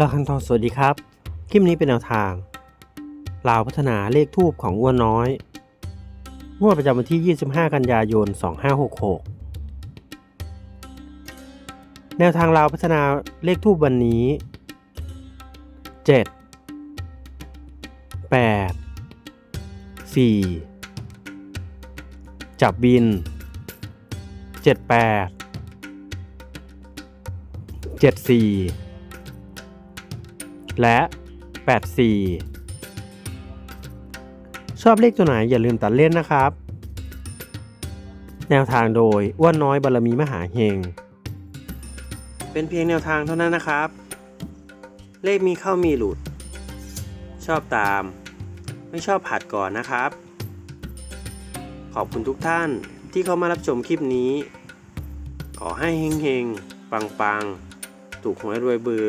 เราคันทองสวัสดีครับ คลิปนี้เป็นแนวทางลาวพัฒนาเลขทูบของอ้วนน้อย งวดประจำวันที่ 25 กันยายน 2566 แนวทางลาวพัฒนาเลขทูบวันนี้ 7 8 4 จับบิน 78 74 และ 84 ชอบเลขตัวไหนอย่าลืมตัดเล่นนะครับ แนวทางโดยอ้วนน้อยบารมีมหาเฮง เป็นเพียงแนวทางเท่านั้นนะครับ เลขมีเข้ามีหลุด ชอบตาม ไม่ชอบผัดก่อนนะครับ ขอบคุณทุกท่านที่เข้ามารับชมคลิปนี้ ขอให้เฮงๆ ปังๆ ถูกหวยรวยเบือ